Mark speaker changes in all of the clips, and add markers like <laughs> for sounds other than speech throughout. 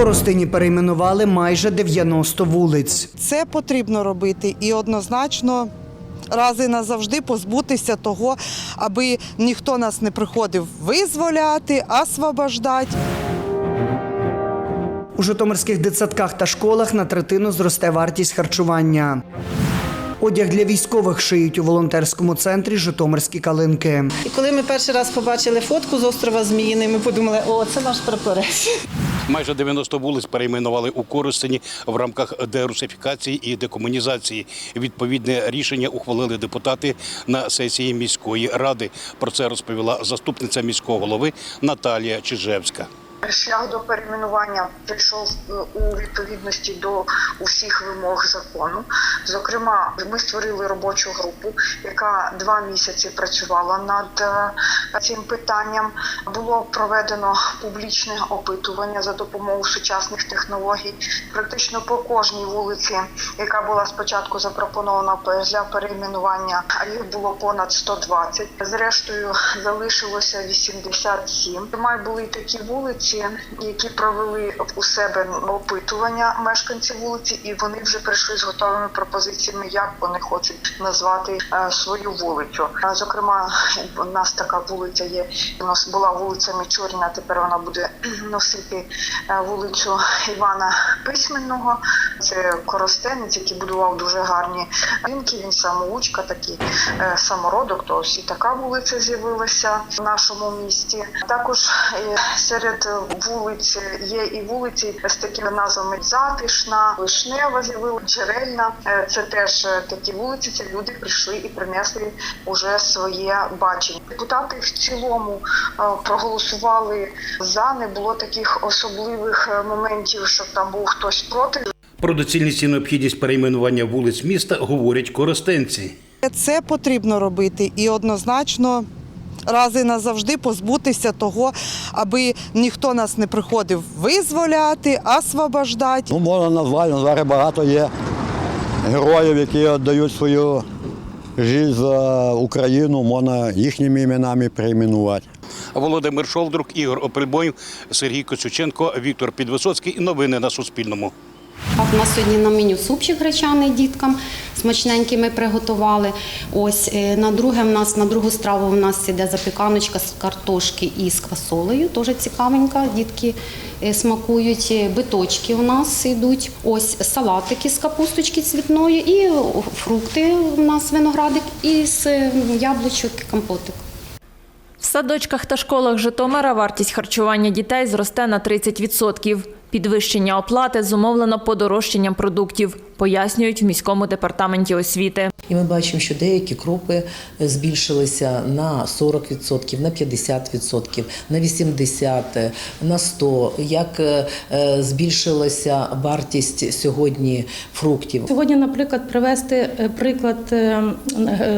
Speaker 1: Коростині перейменували майже 90 вулиць.
Speaker 2: Це потрібно робити і однозначно. Раз назавжди позбутися того, аби ніхто нас не приходив визволяти, освобождати.
Speaker 1: У житомирських дитсадках та школах на третину зросте вартість харчування. Одяг для військових шиють у волонтерському центрі Житомирські калинки.
Speaker 3: І коли ми перший раз побачили фотку з острова Зміїний, ми подумали, о, це наш прапорець.
Speaker 4: Майже 90 вулиць перейменували у Коростені в рамках дерусифікації і декомунізації. Відповідне рішення ухвалили депутати на сесії міської ради. Про це розповіла заступниця міського голови Наталія Чижевська.
Speaker 5: Шлях до перейменування прийшов е, у відповідності до усіх вимог закону. Зокрема, ми створили робочу групу, яка два місяці працювала над е, цим питанням. Було проведено публічне опитування за допомогою сучасних технологій. Практично по кожній вулиці, яка була спочатку запропонована для перейменування, їх було понад 120. Зрештою залишилося 87. Май були такі вулиці, які провели у себе опитування мешканців вулиці, і вони вже прийшли з готовими пропозиціями, як вони хочуть назвати е, свою вулицю. Зокрема, у нас така вулиця є. У нас була вулиця Мічуріна, тепер вона буде <clears throat> носити е, вулицю Івана Письменного. Це коростенець, який будував дуже гарні ринки. Він самоучка, такий е, самородок. То ось і така вулиця з'явилася в нашому місті. Також серед вулиць є і вулиці з такими назвами Затишна, Вишнева з'явилася, Джерельна. Е, Це теж е, такі вулиці. Це люди прийшли і принесли уже своє бачення. Депутати в цілому е, проголосували за. Не було таких особливих моментів, щоб там був хтось проти.
Speaker 4: Про доцільність і необхідність перейменування вулиць міста говорять коростенці.
Speaker 2: Це потрібно робити і однозначно. Раз і назавжди позбутися того, аби ніхто нас не приходив визволяти, освобождати.
Speaker 6: Ну, можна назвати, зараз багато є героїв, які віддають свою життя за Україну, можна їхніми іменами перейменувати.
Speaker 4: Володимир Шолдрук, Ігор Опельбоєв, Сергій Коцюченко, Віктор Підвисоцький. Новини на Суспільному.
Speaker 7: У нас сьогодні на меню супчик гречаний діткам смачненький ми приготували. Ось е, на друге в нас на другу страву в нас іде запіканочка з картошки і з квасолею. Дуже цікавенька. Дітки е, смакують. Е, Биточки у нас йдуть. Ось салатики з капусточки цвітної і фрукти у нас виноградик і з е, яблучок компотик.
Speaker 8: В садочках та школах Житомира вартість харчування дітей зросте на 30%. Підвищення оплати зумовлено подорожчанням продуктів, пояснюють в міському департаменті освіти.
Speaker 9: І ми бачимо, що деякі крупи збільшилися на 40%, на 50%, на 80%, на 100%. Як е, збільшилася вартість сьогодні фруктів?
Speaker 10: Сьогодні, наприклад, привести е, приклад е,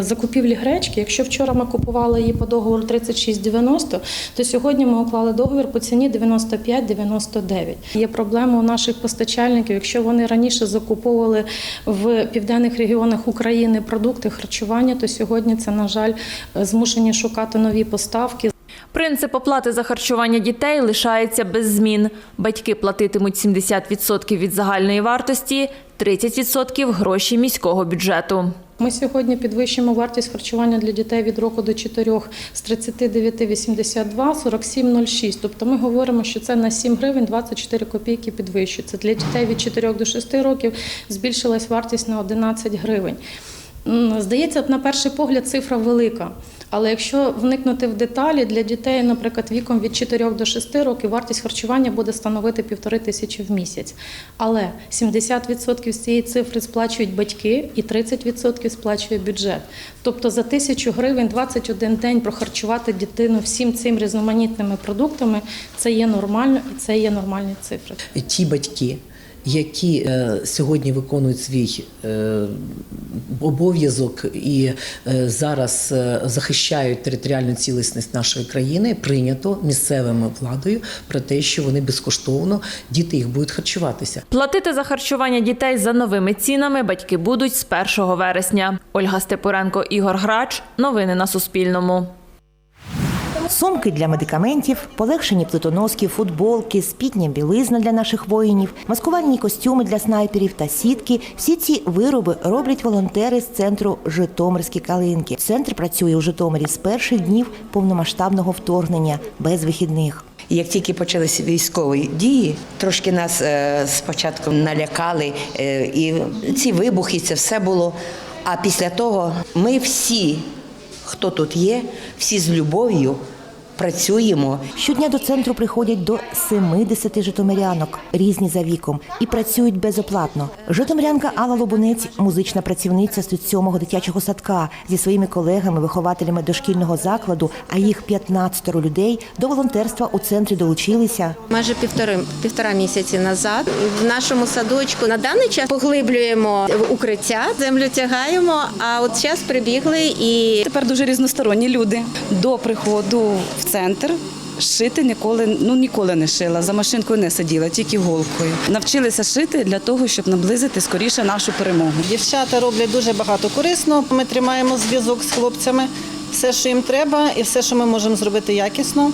Speaker 10: закупівлі гречки. Якщо вчора ми купували її по договору 36,90, то сьогодні ми уклали договір по ціні 95,99. Є проблема у наших постачальників. Якщо вони раніше закуповували в південних регіонах України продукти харчування, то сьогодні це, на жаль, змушені шукати нові поставки.
Speaker 8: Принцип оплати за харчування дітей лишається без змін. Батьки платитимуть 70% від загальної вартості, 30% – гроші міського бюджету.
Speaker 10: Ми сьогодні підвищимо вартість харчування для дітей від року до 4 з 39,82 47,06. Тобто ми говоримо, що це на 7 гривень 24 копійки підвищується. Для дітей від 4 до 6 років збільшилась вартість на 11 гривень. Здається, на перший погляд цифра велика. Але якщо вникнути в деталі, для дітей, наприклад, віком від 4 до 6 років вартість харчування буде становити півтори тисячі в місяць. Але 70% з цієї цифри сплачують батьки і 30% сплачує бюджет. Тобто за тисячу гривень 21 день прохарчувати дитину всім цим різноманітними продуктами це є нормально і це є нормальні цифри.
Speaker 9: Ті батьки, які е, сьогодні виконують свій е, обов'язок і е, зараз захищають територіальну цілісність нашої країни, прийнято місцевою владою про те, що вони безкоштовно діти їх будуть харчуватися.
Speaker 8: Платити за харчування дітей за новими цінами батьки будуть з 1 вересня. Ольга Степуренко, Ігор Грач. Новини на Суспільному.
Speaker 11: Сумки для медикаментів, полегшені плитоноски, футболки, спідня білизна для наших воїнів, маскувальні костюми для снайперів та сітки. Всі ці вироби роблять волонтери з центру Житомирські калинки. Центр працює у Житомирі з перших днів повномасштабного вторгнення без вихідних.
Speaker 12: Як тільки почалися військові дії, трошки нас е, спочатку налякали, е, і ці вибухи, це все було. А після того ми всі, хто тут є, всі з любов'ю працюємо.
Speaker 11: Щодня до центру приходять до 70 житомирянок, різні за віком, і працюють безоплатно. Житомирянка Алла Лобунець, музична працівниця з 7-го дитячого садка, зі своїми колегами, вихователями дошкільного закладу, а їх 15 людей до волонтерства у центрі долучилися.
Speaker 13: Майже півтори півтора місяці назад в нашому садочку на даний час поглиблюємо укриття, землю тягаємо. А от час прибігли і
Speaker 14: Тепер дуже різносторонні люди. До приходу в центр шити ніколи, ну ніколи не шила. За машинкою не сиділа, тільки голкою. Навчилися шити для того, щоб наблизити скоріше нашу перемогу.
Speaker 3: Дівчата роблять дуже багато корисного. Ми тримаємо зв'язок з хлопцями. Все, що їм треба, і все, що ми можемо зробити якісно,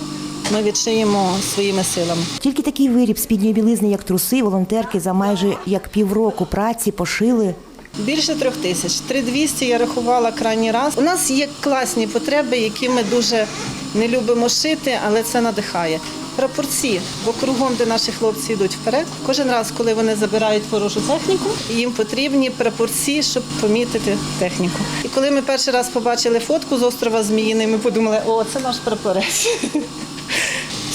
Speaker 3: ми відшиємо своїми силами.
Speaker 11: Тільки такий виріб спідньої білизни, як труси, волонтерки за майже як півроку праці пошили
Speaker 3: Більше трьох тисяч. 3200 я рахувала крайній раз. У нас є класні потреби, які ми дуже не любимо шити, але це надихає. Прапорці, бо кругом, де наші хлопці йдуть вперед. Кожен раз, коли вони забирають ворожу техніку, їм потрібні прапорці, щоб помітити техніку. І коли ми перший раз побачили фотку з острова Зміїний, ми подумали, о, це наш прапорець. <laughs>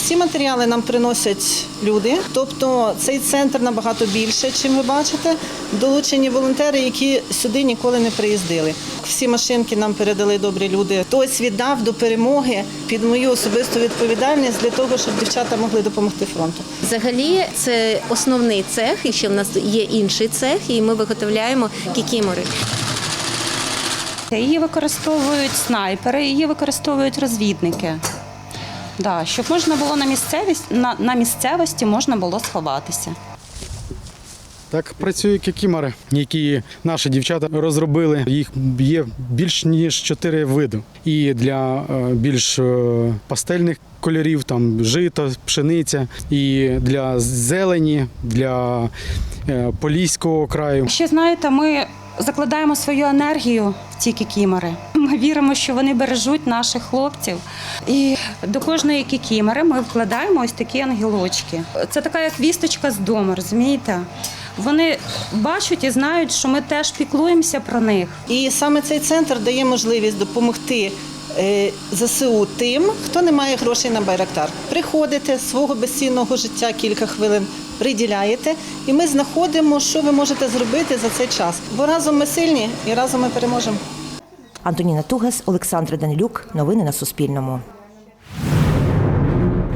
Speaker 3: Всі матеріали нам приносять люди, тобто цей центр набагато більше, чим ви бачите. Долучені волонтери, які сюди ніколи не приїздили. Всі машинки нам передали добрі люди. Хтось віддав до перемоги під мою особисту відповідальність для того, щоб дівчата могли допомогти фронту.
Speaker 13: взагалі це основний цех. І ще в нас є інший цех, і ми виготовляємо кікімори.
Speaker 14: Її використовують снайпери, її використовують розвідники. Да, щоб можна було на місцевість на, на місцевості можна було сховатися.
Speaker 15: Так працюють кікімори, які наші дівчата розробили. Їх є більш ніж чотири види. І для е, більш е, пастельних кольорів, там жито, пшениця, і для зелені, для е, поліського краю.
Speaker 14: Ще знаєте, ми закладаємо свою енергію в ці кікімори. Ми віримо, що вони бережуть наших хлопців. І до кожної кікімори ми вкладаємо ось такі ангелочки. Це така як вісточка з дому, розумієте? Вони бачать і знають, що ми теж піклуємося про них.
Speaker 3: І саме цей центр дає можливість допомогти е, ЗСУ тим, хто не має грошей на байрактар. Приходите свого безцінного життя кілька хвилин. Приділяєте, і ми знаходимо, що ви можете зробити за цей час. Бо разом ми сильні і разом ми переможемо.
Speaker 11: Антоніна Тугас, Олександр Данилюк. Новини на Суспільному.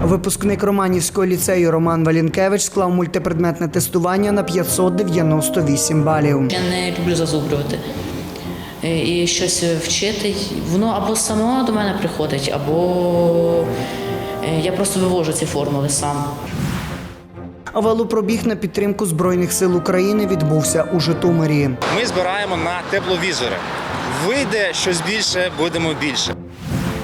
Speaker 1: Випускник Романівського ліцею Роман Валінкевич склав мультипредметне тестування на 598 балів.
Speaker 16: Я не люблю зазубрювати Е, і щось вчити. Воно або само до мене приходить, або е, я просто вивожу ці формули сам.
Speaker 1: Велопробіг на підтримку Збройних сил України відбувся у Житомирі.
Speaker 17: Ми збираємо на тепловізори. Вийде щось більше, будемо більше.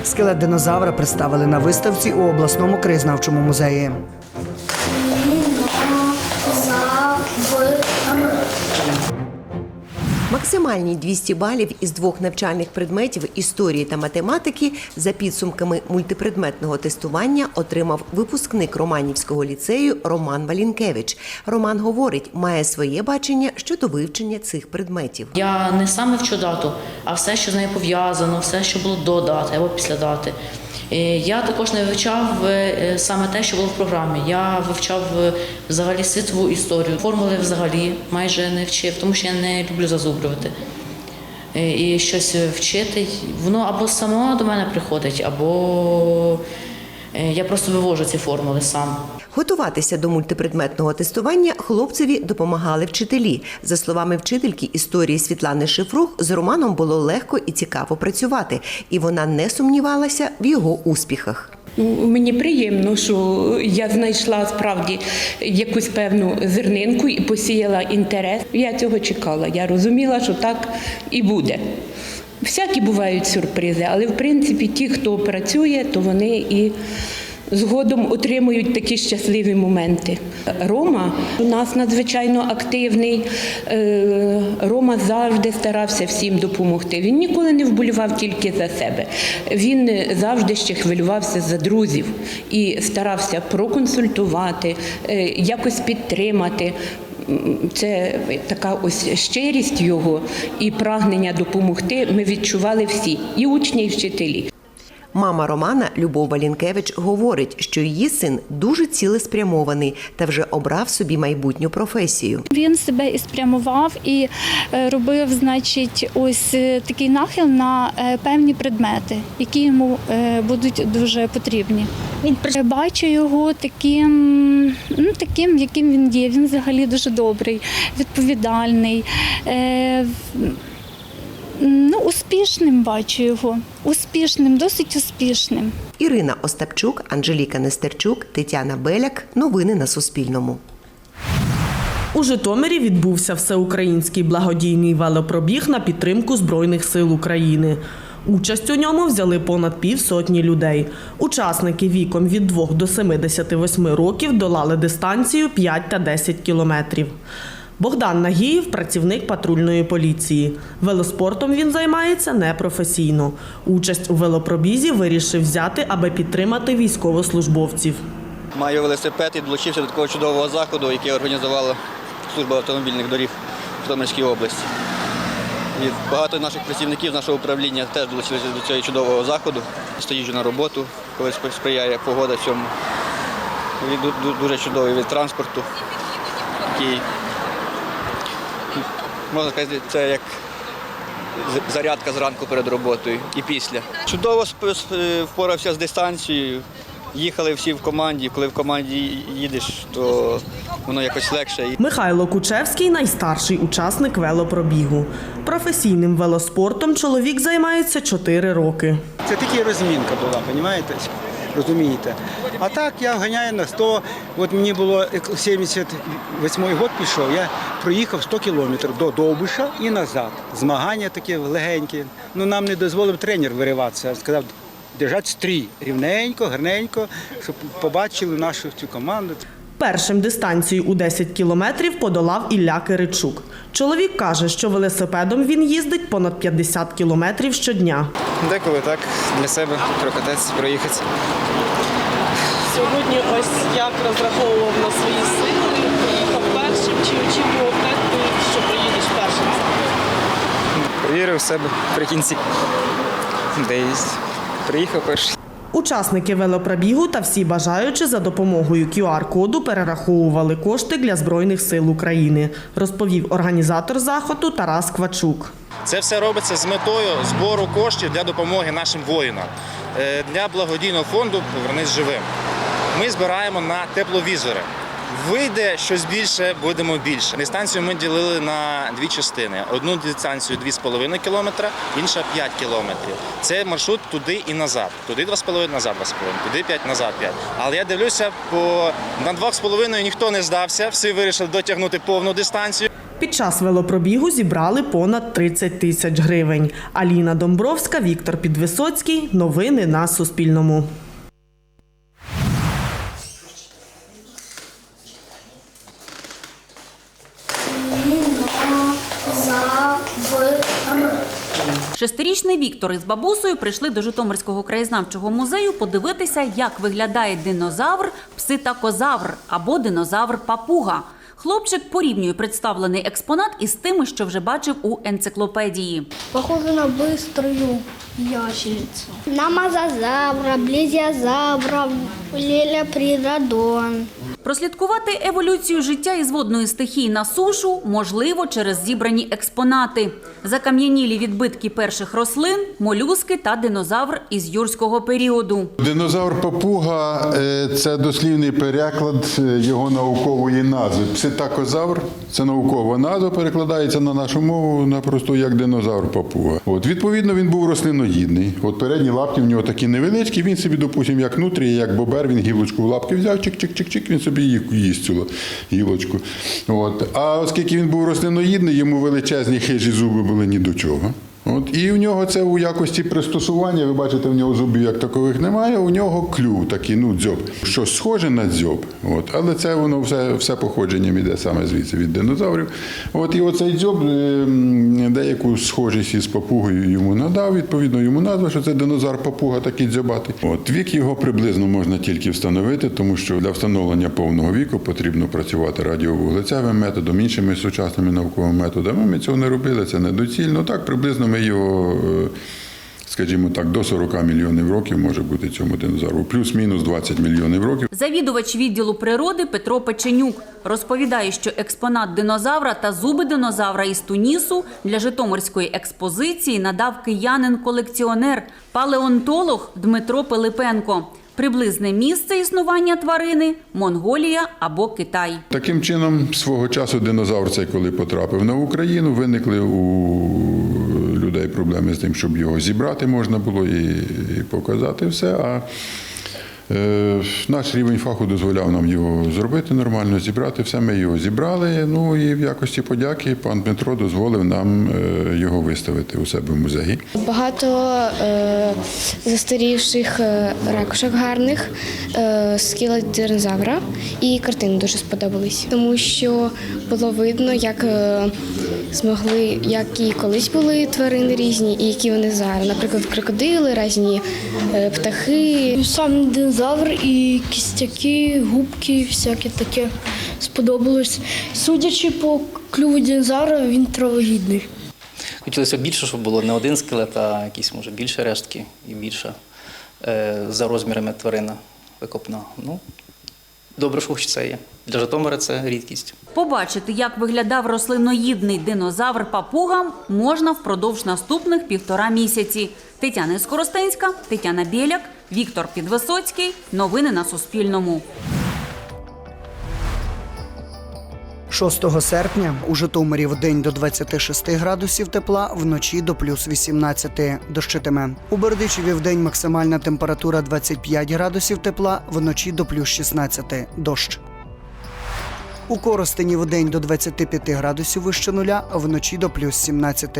Speaker 1: Скелет динозавра представили на виставці у обласному краєзнавчому музеї.
Speaker 18: Максимальні 200 балів із двох навчальних предметів історії та математики за підсумками мультипредметного тестування отримав випускник Романівського ліцею Роман Валінкевич. Роман говорить, має своє бачення щодо вивчення цих предметів.
Speaker 16: Я не саме вчу дату, а все, що з нею пов'язано, все, що було до дати або після дати. Е, Я також не вивчав е, саме те, що було в програмі. Я вивчав е, взагалі світову історію. Формули взагалі майже не вчив, тому що я не люблю зазубрювати. Е, І щось вчити, воно або само до мене приходить, або е, я просто вивожу ці формули сам.
Speaker 18: Готуватися до мультипредметного тестування хлопцеві допомагали вчителі. За словами вчительки історії Світлани Шифрух, з Романом було легко і цікаво працювати, і вона не сумнівалася в його успіхах.
Speaker 19: Ну, Мені приємно, що я знайшла справді якусь певну зернинку і посіяла інтерес. Я цього чекала. Я розуміла, що так і буде. Всякі бувають сюрпризи, але в принципі ті, хто працює, то вони і згодом отримують такі щасливі моменти. Рома у нас надзвичайно активний. Е, Рома завжди старався всім допомогти. Він ніколи не вболівав тільки за себе. Він завжди ще хвилювався за друзів і старався проконсультувати, е, якось підтримати. Це така ось щирість його і прагнення допомогти. Ми відчували всі, і учні, і вчителі.
Speaker 18: Мама Романа Любов Балінкевич говорить, що її син дуже цілеспрямований та вже обрав собі майбутню професію.
Speaker 14: Він себе і спрямував і е, робив, значить, ось е, такий нахил на е, певні предмети, які йому будуть дуже потрібні. Він бачу його таким, ну таким, яким він є. Він взагалі дуже добрий, відповідальний. Ну, успішним бачу його. Успішним, досить успішним.
Speaker 18: Ірина Остапчук, Анжеліка Нестерчук, Тетяна Беляк. Новини на Суспільному.
Speaker 3: У Житомирі відбувся всеукраїнський благодійний велопробіг на підтримку Збройних сил України. Участь у ньому взяли понад півсотні людей. Учасники віком від 2 до 78 років долали дистанцію 5 та 10 кілометрів. Богдан Нагіїв працівник патрульної поліції. Велоспортом він займається непрофесійно. Участь у велопробізі вирішив взяти, аби підтримати військовослужбовців.
Speaker 20: Маю велосипед і долучився до такого чудового заходу, який організувала служба автомобільних доріг в Житомирській області. І багато наших працівників нашого управління теж долучилися до цього чудового заходу. Стоїжджу на роботу, коли сприяє погода цьому. Дуже чудовий від транспорту, який, можна сказати, це як зарядка зранку перед роботою і після. Чудово впорався з дистанцією. Їхали всі в команді. Коли в команді їдеш, то воно якось легше.
Speaker 3: Михайло Кучевський найстарший учасник велопробігу. Професійним велоспортом чоловік займається 4 роки.
Speaker 21: Це тільки розмінка була, розумієте? Розумієте? А так я ганяю на 100. От мені було 78 год пішов, я проїхав 100 кілометрів до Довбиша і назад. Змагання такі легенькі. Ну нам не дозволив тренер вириватися. Сказав, держати стрій рівненько, гарненько, щоб побачили нашу цю команду.
Speaker 3: Першим дистанцію у 10 кілометрів подолав Ілля Киричук. Чоловік каже, що велосипедом він їздить понад 50 кілометрів щодня.
Speaker 13: Деколи так для себе прокататися, проїхати.
Speaker 22: Сьогодні ось як розраховував на свої сили, приїхав першим, чи очікував так, що приїдеш першим?
Speaker 13: Провірив себе при кінці. Десь приїхав перший.
Speaker 3: Учасники велопробігу та всі бажаючі за допомогою QR-коду перераховували кошти для Збройних сил України, розповів організатор заходу Тарас Квачук.
Speaker 23: Це все робиться з метою збору коштів для допомоги нашим воїнам Е, для благодійного фонду Повернись живим. Ми збираємо на тепловізори. Вийде щось більше, будемо більше. Дистанцію ми ділили на дві частини: одну дистанцію 2,5 кілометра, інша 5 кілометрів. Це маршрут туди і назад. Туди 2,5, назад 2,5, туди 5, назад 5. Але я дивлюся, по на 2,5 ніхто не здався, всі вирішили дотягнути повну дистанцію.
Speaker 3: Під час велопробігу зібрали понад 30 тисяч гривень. Аліна Домбровська, Віктор Підвисоцький. Новини на Суспільному.
Speaker 24: Шестирічний Віктор із бабусею прийшли до Житомирського краєзнавчого музею подивитися, як виглядає динозавр, пситакозавр або динозавр папуга. Хлопчик порівнює представлений експонат із тими, що вже бачив у енциклопедії.
Speaker 25: Похоже на быструю ящерицу. На мозазавра, близиозавра, лелепридодон.
Speaker 24: Прослідкувати еволюцію життя із водної стихії на сушу можливо через зібрані експонати: закам'янілі відбитки перших рослин, молюски та динозавр із юрського періоду.
Speaker 26: Динозавр папуга е, це дослівний переклад е, його наукової назви. Пситакозавр це наукова назва, перекладається на нашу мову напросто як динозавр папуга. От відповідно він був рослиногідний. От передні лапки в нього такі невеличкі. Він собі, допустимо, як нутрій, як бобер, він гілочку в лапки взяв, чик-чик-чик-чик, він собі їсть цю гілочку. От. А оскільки він був рослиноїдний, йому величезні хижі зуби були ні до чого. От, і в нього це у якості пристосування, ви бачите, в нього зубів як такових немає, у нього клюв такий, ну, дзьоб. Щось схоже на дзьоб, от, але це воно все, все походженням іде саме звідси від динозаврів. От, і оцей дзьоб е, деяку схожість із папугою йому надав, відповідно, йому назва, що це динозавр папуга такий дзьобатий. От, вік його приблизно можна тільки встановити, тому що для встановлення повного віку потрібно працювати радіовуглецевим методом, іншими сучасними науковими методами. Ми цього не робили, це недоцільно. Так, приблизно ми його, е, скажімо так, до 40 мільйонів років може бути цьому динозавру, плюс-мінус 20 мільйонів років.
Speaker 24: Завідувач відділу природи Петро Печенюк розповідає, що експонат динозавра та зуби динозавра із Тунісу для Житомирської експозиції надав киянин-колекціонер, палеонтолог Дмитро Пилипенко. Приблизне місце існування тварини Монголія або Китай.
Speaker 26: Таким чином, свого часу динозавр цей, коли потрапив на Україну, виникли у людей проблеми з тим, щоб його зібрати можна було і, і показати все. А наш рівень фаху дозволяв нам його зробити нормально, зібрати все. Ми його зібрали. Ну і в якості подяки пан Дмитро дозволив нам е, його виставити у себе в музеї.
Speaker 27: Багато е, застарівших е, ракушок гарних, е, скіла динозавра і картини дуже сподобались, тому що було видно, як е, змогли, які колись були тварини різні, і які вони зараз. Наприклад, крокодили, різні е, птахи. Сам динозавр і кістяки, губки, всяке таке сподобалось. Судячи по клюву динозавра, він травогідний.
Speaker 28: Хотілося б більше, щоб було не один скелет, а якісь може більше рештки і більше е, за розмірами тварина викопна. Ну, добре, що хоч це є. Для Житомира це рідкість.
Speaker 24: Побачити, як виглядав рослиноїдний динозавр папуга, можна впродовж наступних півтора місяці. Тетяна Скоростенська, Тетяна Біляк, Віктор Підвисоцький. Новини на Суспільному.
Speaker 1: 6 серпня у Житомирі в день до 26 градусів тепла, вночі до плюс 18 дощитиме. У Бердичеві в день максимальна температура 25 градусів тепла, вночі до плюс 16 дощ. У Коростені в день до 25 градусів вище нуля, вночі до плюс 17.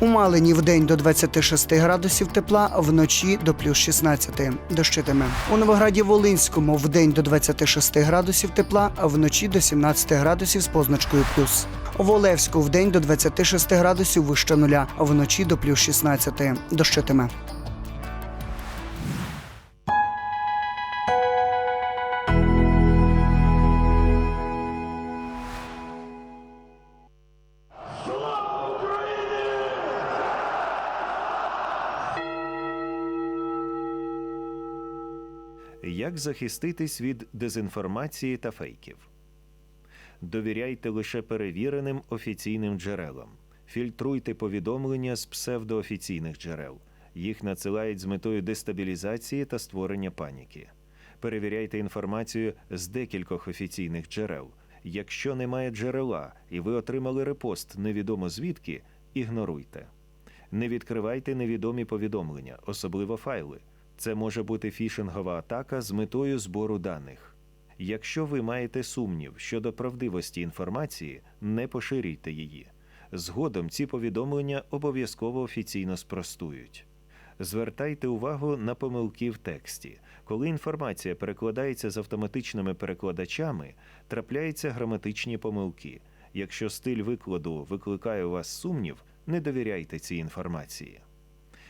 Speaker 1: У Малині в день до 26 градусів тепла, вночі до плюс 16. Дощитиме. У Новограді Волинському в день до 26 градусів тепла, вночі до 17 градусів з позначкою плюс. У Волевську в день до 26 градусів вище нуля, вночі до плюс 16. Дощитиме.
Speaker 29: Як захиститись від дезінформації та фейків? Довіряйте лише перевіреним офіційним джерелам. Фільтруйте повідомлення з псевдоофіційних джерел. Їх надсилають з метою дестабілізації та створення паніки. Перевіряйте інформацію з декількох офіційних джерел. Якщо немає джерела і ви отримали репост невідомо звідки, ігноруйте. Не відкривайте невідомі повідомлення, особливо файли. Це може бути фішингова атака з метою збору даних. Якщо ви маєте сумнів щодо правдивості інформації, не поширюйте її. Згодом ці повідомлення обов'язково офіційно спростують. Звертайте увагу на помилки в тексті. Коли інформація перекладається з автоматичними перекладачами, трапляються граматичні помилки. Якщо стиль викладу викликає у вас сумнів, не довіряйте цій інформації.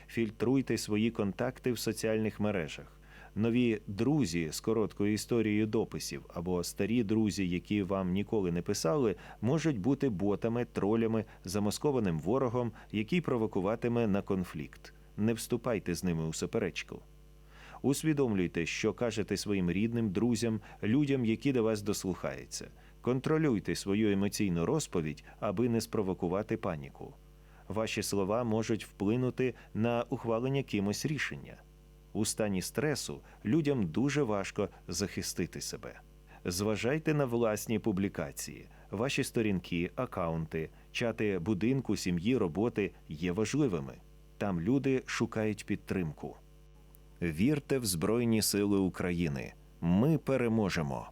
Speaker 29: Фільтруйте свої контакти в соціальних мережах. Нові друзі з короткою історією дописів або старі друзі, які вам ніколи не писали, можуть бути ботами, тролями, замаскованим ворогом, який провокуватиме на конфлікт. Не вступайте з ними у суперечку. Усвідомлюйте, що кажете своїм рідним, друзям, людям, які до вас дослухаються. Контролюйте свою емоційну розповідь, аби не спровокувати паніку. Ваші слова можуть вплинути на ухвалення кимось рішення. У стані стресу людям дуже важко захистити себе. Зважайте на власні публікації. Ваші сторінки, акаунти, чати будинку, сім'ї, роботи є важливими. Там люди шукають підтримку. Вірте в Збройні Сили України. Ми переможемо.